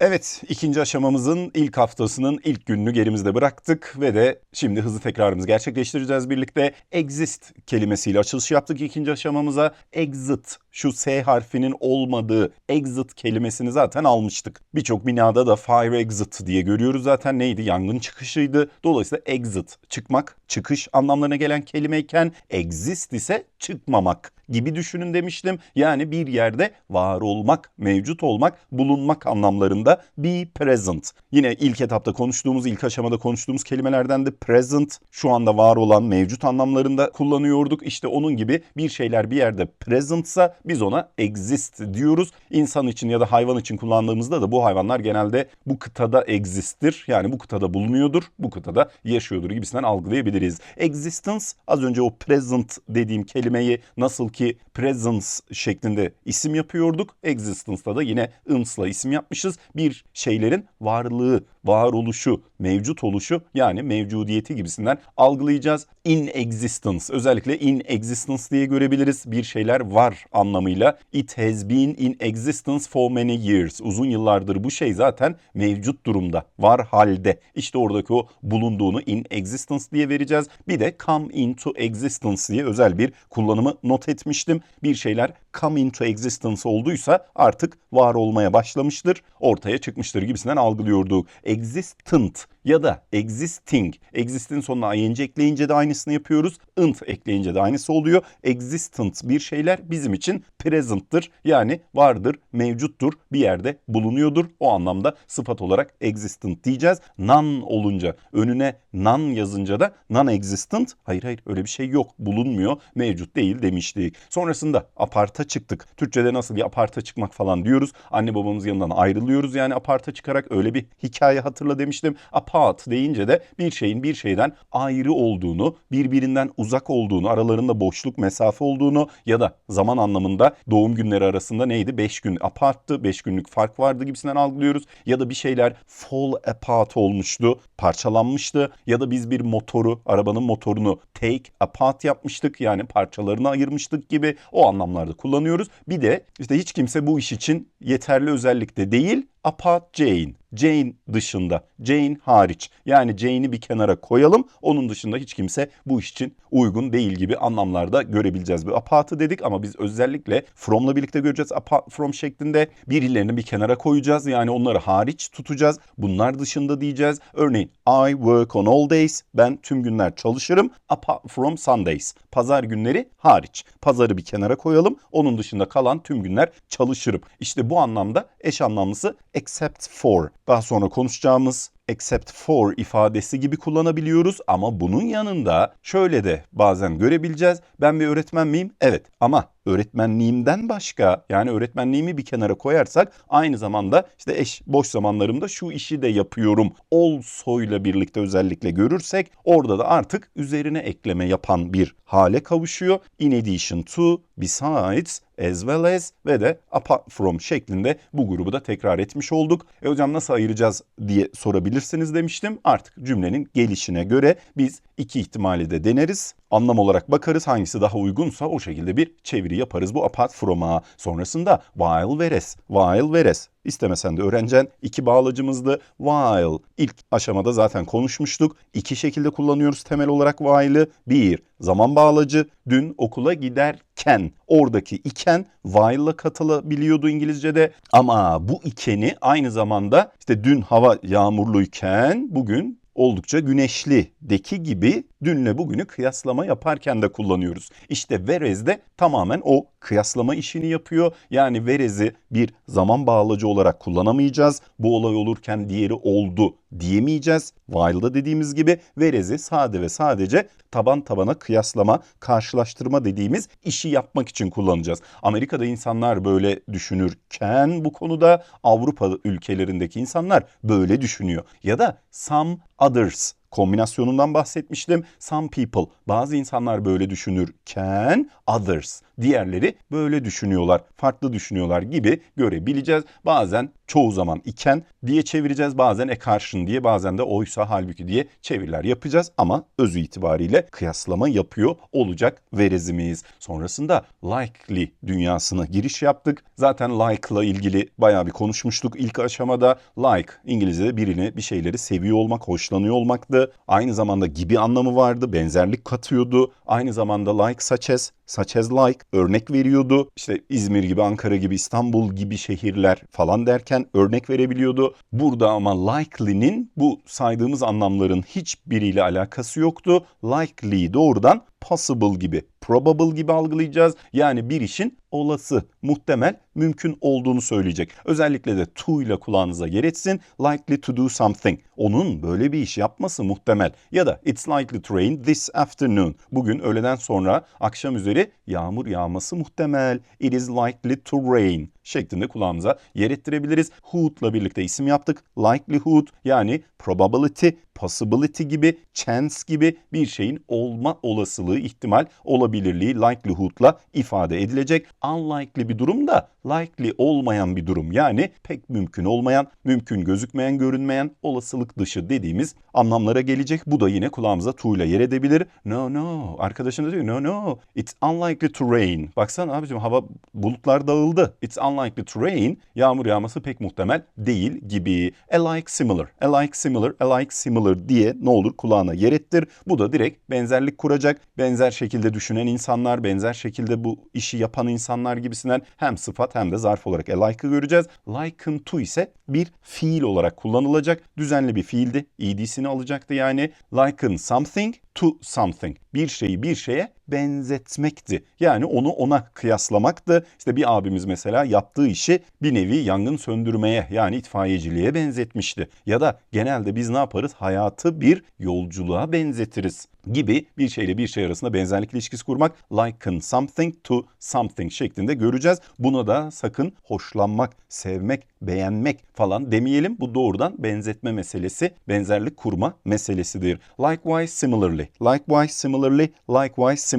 Evet, ikinci aşamamızın ilk haftasının ilk gününü gerimizde bıraktık ve de şimdi hızlı tekrarımızı gerçekleştireceğiz birlikte. Exist kelimesiyle açılış yaptık ikinci aşamamıza. Exit, şu S harfinin olmadığı exit kelimesini zaten almıştık. Birçok binada da fire exit diye görüyoruz zaten neydi? Yangın çıkışıydı. Dolayısıyla exit, çıkmak, çıkış anlamlarına gelen kelimeyken exist ise çıkmamak gibi düşünün demiştim. Yani bir yerde var olmak, mevcut olmak, bulunmak anlamlarında be present. Yine ilk etapta konuştuğumuz, ilk aşamada konuştuğumuz kelimelerden de present şu anda var olan mevcut anlamlarında kullanıyorduk. İşte onun gibi bir şeyler bir yerde presentsa biz ona exist diyoruz. İnsan için ya da hayvan için kullandığımızda da bu hayvanlar genelde bu kıtada exist'tir. Yani bu kıtada bulunuyordur, bu kıtada yaşıyordur gibisinden algılayabiliriz. Existence az önce o present dediğim kelimeyi nasıl ki presence şeklinde isim yapıyorduk. Existence'da da yine ınsla isim yapmışız. Bir şeylerin varlığı, varoluşu, mevcut oluşu yani mevcudiyeti gibisinden algılayacağız. In existence özellikle in existence diye görebiliriz. Bir şeyler var anlamıyla. It has been in existence for many years. Uzun yıllardır bu şey zaten mevcut durumda, var halde. İşte oradaki o bulunduğunu in existence diye vereceğiz. Bir de come into existence diye özel bir kullanımı not etmiştim. Bir şeyler come into existence olduysa artık var olmaya başlamıştır, ortaya çıkmıştır gibisinden algılıyorduk. Existent ya da existing. Exist'in sonuna ing ekleyince de aynısını yapıyoruz. int ekleyince de aynısı oluyor. Existent bir şeyler bizim için present'tır. Yani vardır, mevcuttur, bir yerde bulunuyordur. O anlamda sıfat olarak existent diyeceğiz. None olunca önüne none yazınca da non-existent. Hayır hayır öyle bir şey yok. Bulunmuyor, mevcut değil demiştik. Sonrasında aparta çıktık. Türkçede nasıl bir aparta çıkmak falan diyoruz. Anne babamız yanından ayrılıyoruz yani aparta çıkarak öyle bir hikaye hatırla demiştim. Apart deyince de bir şeyin bir şeyden ayrı olduğunu, birbirinden uzak olduğunu, aralarında boşluk, mesafe olduğunu ya da zaman anlamında doğum günleri arasında neydi? 5 gün aparttı, 5 günlük fark vardı gibisinden algılıyoruz. Ya da bir şeyler fall apart olmuştu, parçalanmıştı. Ya da biz bir motoru, arabanın motorunu take apart yapmıştık. Yani parçalarını ayırmıştık gibi o anlamlarda kullanıyoruz. Bir de işte hiç kimse bu iş için yeterli özellikte değil apart Jane. Jane dışında, Jane hariç. Yani Jane'i bir kenara koyalım. Onun dışında hiç kimse bu iş için uygun değil gibi anlamlarda görebileceğiz. Bu apart'ı dedik ama biz özellikle from'la birlikte göreceğiz. Apart from şeklinde birilerini bir kenara koyacağız. Yani onları hariç tutacağız. Bunlar dışında diyeceğiz. Örneğin I work on all days. Ben tüm günler çalışırım. Apart from Sundays. Pazar günleri hariç. Pazarı bir kenara koyalım. Onun dışında kalan tüm günler çalışırım. İşte bu anlamda eş anlamlısı except for. Daha sonra konuşacağımız except for ifadesi gibi kullanabiliyoruz ama bunun yanında şöyle de bazen görebileceğiz. Ben bir öğretmen miyim? Evet ama öğretmenliğimden başka yani öğretmenliğimi bir kenara koyarsak aynı zamanda işte eş boş zamanlarımda şu işi de yapıyorum. Also'yla birlikte özellikle görürsek orada da artık üzerine ekleme yapan bir hale kavuşuyor. In addition to, besides, as well as ve de apart from şeklinde bu grubu da tekrar etmiş olduk. E hocam nasıl ayıracağız diye sorabilirsiniz demiştim. Artık cümlenin gelişine göre biz iki ihtimali de deneriz. Anlam olarak bakarız hangisi daha uygunsa o şekilde bir çeviri yaparız bu apart from'a. Sonrasında while whereas, while whereas İstemesen de öğreneceksin. İki bağlacımızdı. While. İlk aşamada zaten konuşmuştuk. İki şekilde kullanıyoruz temel olarak while'ı. Bir, zaman bağlacı. Dün okula giderken oradaki iken while'la katılabiliyordu İngilizce'de. Ama bu ikeni aynı zamanda işte dün hava yağmurluyken bugün oldukça güneşli deki gibi dünle bugünü kıyaslama yaparken de kullanıyoruz. İşte verez de tamamen o kıyaslama işini yapıyor. Yani verezi bir zaman bağlacı olarak kullanamayacağız. Bu olay olurken diğeri oldu diyemeyeceğiz. While'da dediğimiz gibi verezi sade ve sadece taban tabana kıyaslama, karşılaştırma dediğimiz işi yapmak için kullanacağız. Amerika'da insanlar böyle düşünürken bu konuda Avrupa ülkelerindeki insanlar böyle düşünüyor. Ya da some others kombinasyonundan bahsetmiştim. Some people, bazı insanlar böyle düşünürken others, diğerleri böyle düşünüyorlar, farklı düşünüyorlar gibi görebileceğiz. Bazen çoğu zaman iken diye çevireceğiz, bazen e karşın diye, bazen de oysa halbuki diye çeviriler yapacağız ama özü itibariyle kıyaslama yapıyor olacak verezimiz. Sonrasında likely dünyasına giriş yaptık. Zaten like'la ilgili bayağı bir konuşmuştuk ilk aşamada. Like İngilizce'de birini bir şeyleri seviyor olmak, hoşlanıyor olmaktı. Aynı zamanda gibi anlamı vardı, benzerlik katıyordu. Aynı zamanda like such as like örnek veriyordu. İşte İzmir gibi, Ankara gibi, İstanbul gibi şehirler falan derken örnek verebiliyordu. Burada ama likely'nin bu saydığımız anlamların hiçbiriyle alakası yoktu. Likely doğrudan possible gibi, probable gibi algılayacağız. Yani bir işin olası, muhtemel, mümkün olduğunu söyleyecek. Özellikle de to ile kulağınıza yer etsin. Likely to do something. Onun böyle bir iş yapması muhtemel. Ya da it's likely to rain this afternoon. Bugün öğleden sonra akşam üzeri yağmur yağması muhtemel. It is likely to rain şeklinde kulağımıza yer ettirebiliriz. Who'la birlikte isim yaptık. Likelihood yani probability, possibility gibi, chance gibi bir şeyin olma olasılığı, ihtimal, olabilirliği likelihood'la ifade edilecek. Unlikely bir durum da likely olmayan bir durum. Yani pek mümkün olmayan, mümkün gözükmeyen, görünmeyen, olasılık dışı dediğimiz anlamlara gelecek. Bu da yine kulağımıza ile yer edebilir. No no. Arkadaşım da diyor no no. It's unlikely to rain. Baksana abicim hava bulutlar dağıldı. It's unlikely to rain. Yağmur yağması pek muhtemel değil gibi. Alike similar. Alike similar. Alike similar diye ne olur kulağına yer ettir. Bu da direkt benzerlik kuracak. Benzer şekilde düşünen insanlar, benzer şekilde bu işi yapan insanlar gibisinden hem sıfat hem de zarf olarak alike'ı göreceğiz. Liken to ise bir fiil olarak kullanılacak. Düzenli bir fiildi. ED'sini alacaktı yani. Liken something to something. Bir şeyi bir şeye benzetmekti. Yani onu ona kıyaslamaktı. İşte bir abimiz mesela yaptığı işi bir nevi yangın söndürmeye yani itfaiyeciliğe benzetmişti. Ya da genelde biz ne yaparız? Hayatı bir yolculuğa benzetiriz gibi bir şeyle bir şey arasında benzerlik ilişkisi kurmak liken something to something şeklinde göreceğiz. Buna da sakın hoşlanmak, sevmek, beğenmek falan demeyelim. Bu doğrudan benzetme meselesi, benzerlik kurma meselesidir. Likewise similarly, likewise similarly, likewise similarly.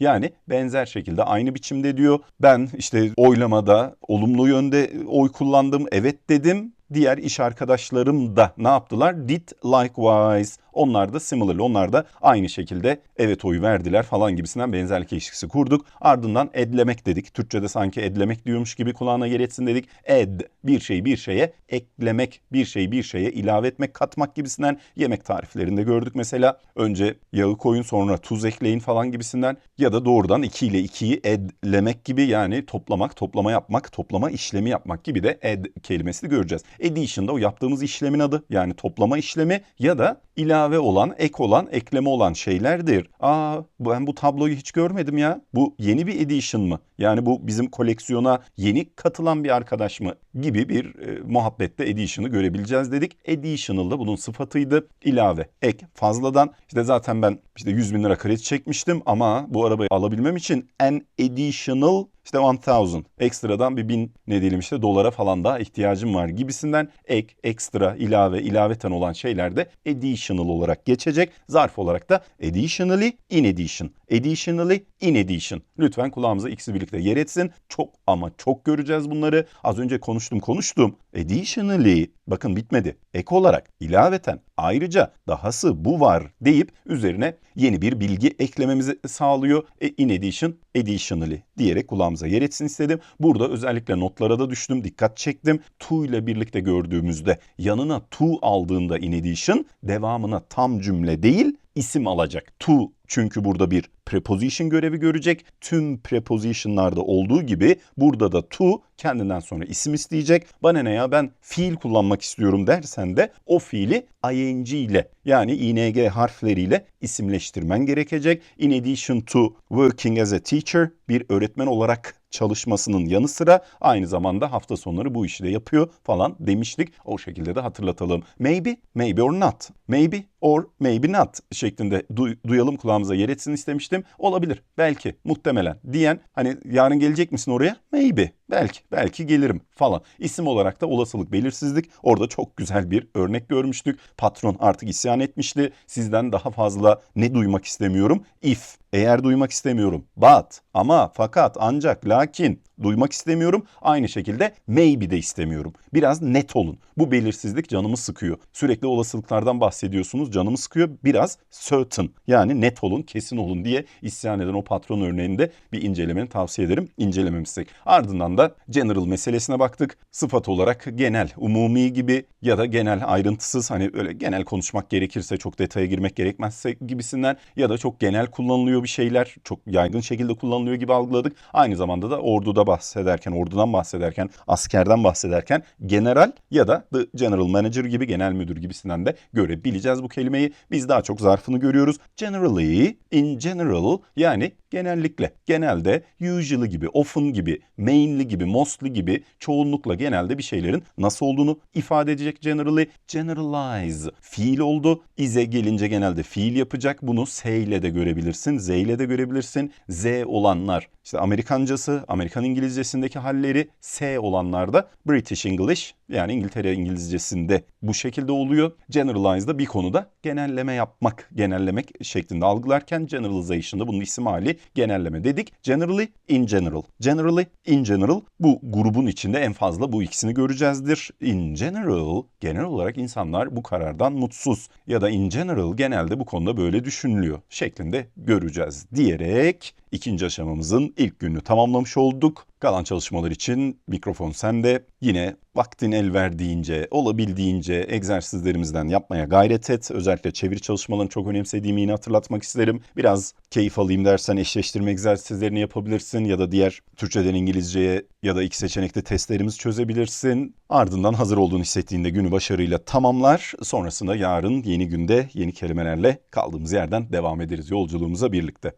Yani benzer şekilde aynı biçimde diyor. Ben işte oylamada olumlu yönde oy kullandım, evet dedim diğer iş arkadaşlarım da ne yaptılar? Did likewise. Onlar da similarly, onlar da aynı şekilde evet oyu verdiler falan gibisinden benzerlik ilişkisi kurduk. Ardından edlemek dedik. Türkçe'de sanki edlemek diyormuş gibi kulağına yer etsin dedik. Ed, bir şey bir şeye eklemek, bir şey bir şeye ilave etmek, katmak gibisinden yemek tariflerinde gördük mesela. Önce yağı koyun sonra tuz ekleyin falan gibisinden ya da doğrudan 2 ile 2'yi edlemek gibi yani toplamak, toplama yapmak, toplama işlemi yapmak gibi de ed kelimesini göreceğiz. Addition da o yaptığımız işlemin adı yani toplama işlemi ya da ilave olan, ek olan, ekleme olan şeylerdir. Aa ben bu tabloyu hiç görmedim ya. Bu yeni bir edition mı? Yani bu bizim koleksiyona yeni katılan bir arkadaş mı? Gibi bir e, muhabbette edition'ı görebileceğiz dedik. Additional da bunun sıfatıydı. İlave, ek, fazladan. İşte zaten ben işte 100 bin lira kredi çekmiştim ama bu arabayı alabilmem için an additional işte 1000 ekstradan bir bin ne diyelim işte dolara falan daha ihtiyacım var gibisinden ek, ekstra, ilave, ilaveten olan şeyler de additional olarak geçecek. Zarf olarak da additionally, in addition. Additionally, in addition. Lütfen kulağımıza ikisi birlikte yer etsin. Çok ama çok göreceğiz bunları. Az önce konuştum konuştum. Additionally, bakın bitmedi. Ek olarak, ilaveten, ayrıca, dahası bu var deyip üzerine yeni bir bilgi eklememizi sağlıyor. E, in addition, additionally diyerek kulağımıza yer etsin istedim. Burada özellikle notlara da düştüm, dikkat çektim. To ile birlikte gördüğümüzde yanına to aldığında in addition devamına tam cümle değil isim alacak. To çünkü burada bir preposition görevi görecek. Tüm prepositionlarda olduğu gibi burada da to kendinden sonra isim isteyecek. Bana ne ya ben fiil kullanmak istiyorum dersen de o fiili ing ile yani ing harfleriyle isimleştirmen gerekecek. In addition to working as a teacher bir öğretmen olarak çalışmasının yanı sıra aynı zamanda hafta sonları bu işi de yapıyor falan demiştik. O şekilde de hatırlatalım. Maybe, maybe or not. Maybe or maybe not şeklinde du- duyalım kulağımıza yer etsin istemiştim. Olabilir, belki, muhtemelen diyen hani yarın gelecek misin oraya? Maybe. Belki belki gelirim falan. İsim olarak da olasılık belirsizlik. Orada çok güzel bir örnek görmüştük. Patron artık isyan etmişti. Sizden daha fazla ne duymak istemiyorum? If eğer duymak istemiyorum. But ama fakat ancak lakin duymak istemiyorum. Aynı şekilde maybe de istemiyorum. Biraz net olun. Bu belirsizlik canımı sıkıyor. Sürekli olasılıklardan bahsediyorsunuz. Canımı sıkıyor. Biraz certain yani net olun, kesin olun diye isyan eden o patron örneğinde bir incelemeni tavsiye ederim. İncelememizdek. Ardından da general meselesine baktık. Sıfat olarak genel, umumi gibi ya da genel ayrıntısız hani öyle genel konuşmak gerekirse çok detaya girmek gerekmezse gibisinden ya da çok genel kullanılıyor bir şeyler. Çok yaygın şekilde kullanılıyor gibi algıladık. Aynı zamanda da orduda bahsederken, ordudan bahsederken, askerden bahsederken general ya da the general manager gibi genel müdür gibisinden de görebileceğiz bu kelimeyi. Biz daha çok zarfını görüyoruz. Generally, in general yani genellikle, genelde, usually gibi, often gibi, mainly gibi, mostly gibi çoğunlukla genelde bir şeylerin nasıl olduğunu ifade edecek generally. Generalize fiil oldu. Ize gelince genelde fiil yapacak. Bunu S ile de görebilirsin, Z ile de görebilirsin. Z olanlar işte Amerikancası, Amerikan İngilizcesindeki halleri S olanlarda British English yani İngiltere İngilizcesinde bu şekilde oluyor. Generalize'da bir konuda genelleme yapmak, genellemek şeklinde algılarken generalization'da bunun isim hali genelleme dedik. Generally, in general. Generally, in general bu grubun içinde en fazla bu ikisini göreceğizdir. In general, genel olarak insanlar bu karardan mutsuz ya da in general genelde bu konuda böyle düşünülüyor şeklinde göreceğiz diyerek ikinci aşamamızın ilk gününü tamamlamış olduk. Kalan çalışmalar için mikrofon sende. Yine vaktin el verdiğince, olabildiğince egzersizlerimizden yapmaya gayret et. Özellikle çeviri çalışmalarını çok önemsediğimi yine hatırlatmak isterim. Biraz keyif alayım dersen eşleştirme egzersizlerini yapabilirsin ya da diğer Türkçeden İngilizceye ya da iki seçenekte testlerimizi çözebilirsin. Ardından hazır olduğunu hissettiğinde günü başarıyla tamamlar. Sonrasında yarın yeni günde yeni kelimelerle kaldığımız yerden devam ederiz yolculuğumuza birlikte.